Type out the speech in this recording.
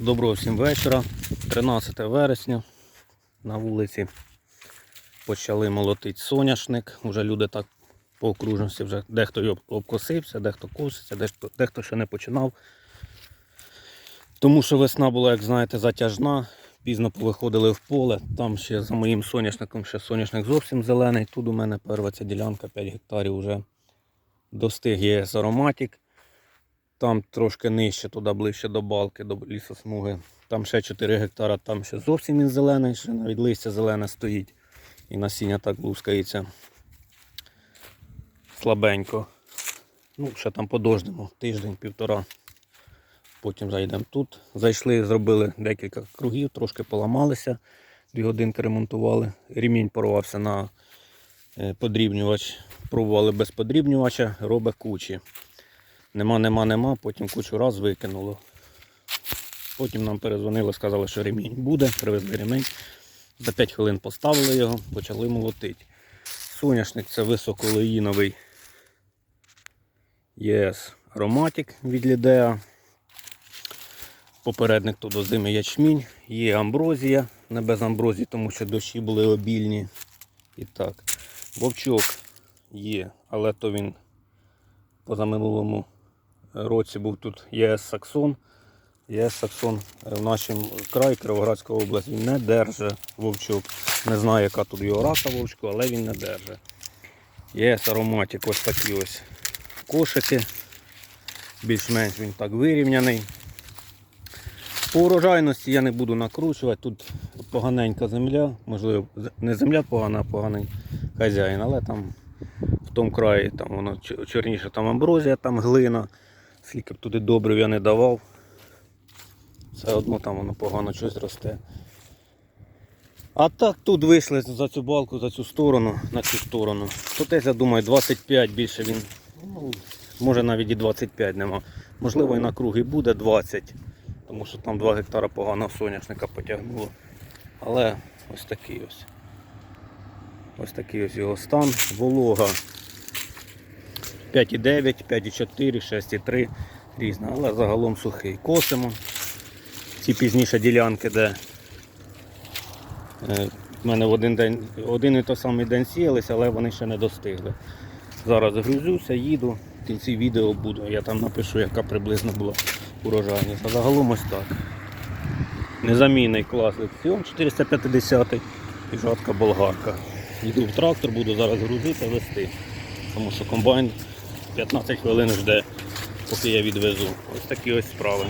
Доброго всім вечора. 13 вересня. На вулиці почали молотити соняшник. Уже люди так по окружності вже дехто обкосився, дехто коситься, дехто, дехто ще не починав. Тому що весна була, як знаєте, затяжна. Пізно повиходили в поле. Там ще за моїм соняшником ще соняшник зовсім зелений. Тут у мене перша ця ділянка 5 гектарів вже достиг ЄС ароматік. Там трошки нижче, туди ближче до балки, до лісосмуги. Там ще 4 гектара, там ще зовсім він зелений, ще навіть листя зелене стоїть. І насіння так лускається слабенько. Ну, ще там подождемо, тиждень-півтора. Потім зайдемо тут. Зайшли, зробили декілька кругів, трошки поламалися, дві годинки ремонтували. Ремінь порвався на е, подрібнювач. Пробували без подрібнювача, робить кучі. Нема, нема, нема, потім кучу раз викинуло. Потім нам перезвонили, сказали, що ремінь буде, привезли ремінь. За 5 хвилин поставили його, почали молотити. Соняшник це високолеїновий ЄС ароматик від Лідеа. Попередник тут до зими ячмінь, є амброзія, не без амброзії, тому що дощі були обільні. І так, вовчок є, але то він позаминулому році був тут ЄС Саксон. ЄС Саксон е, в нашому краї Кіровоградська область він не держить вовчок. Не знаю, яка тут його раса вовчку, але він не держить. ЄС ароматик ось такі ось кошики. Більш-менш він так вирівняний. По урожайності я не буду накручувати. Тут поганенька земля, можливо, не земля погана, а поганий хазяїн, але там в тому краї там воно чорніше, там амброзія, там глина. Скільки б туди добрив я не давав. Все одно там воно погано щось росте. А так тут вийшли за цю балку, за цю сторону, на цю сторону. Тут десь, я думаю, 25 більше він. Може навіть і 25 нема. Можливо і на круги буде 20. Тому що там 2 гектара поганого соняшника потягнуло. Але ось такий ось. Ось такий ось його стан. Волога 5,9, 5,4, 6,3 різна, але загалом сухий. Косимо. Ці пізніше ділянки, де е, в мене в один день один і той самий день сіялися, але вони ще не достигли. Зараз грузюся, їду, в кінці відео буду, я там напишу, яка приблизно була урожайність. Загалом ось так. Незамінний клас лекціон 450 і жатка болгарка. Йду в трактор, буду зараз грузити, вести. Тому що комбайн 15 хвилин жде, поки я відвезу. Ось такі ось справи.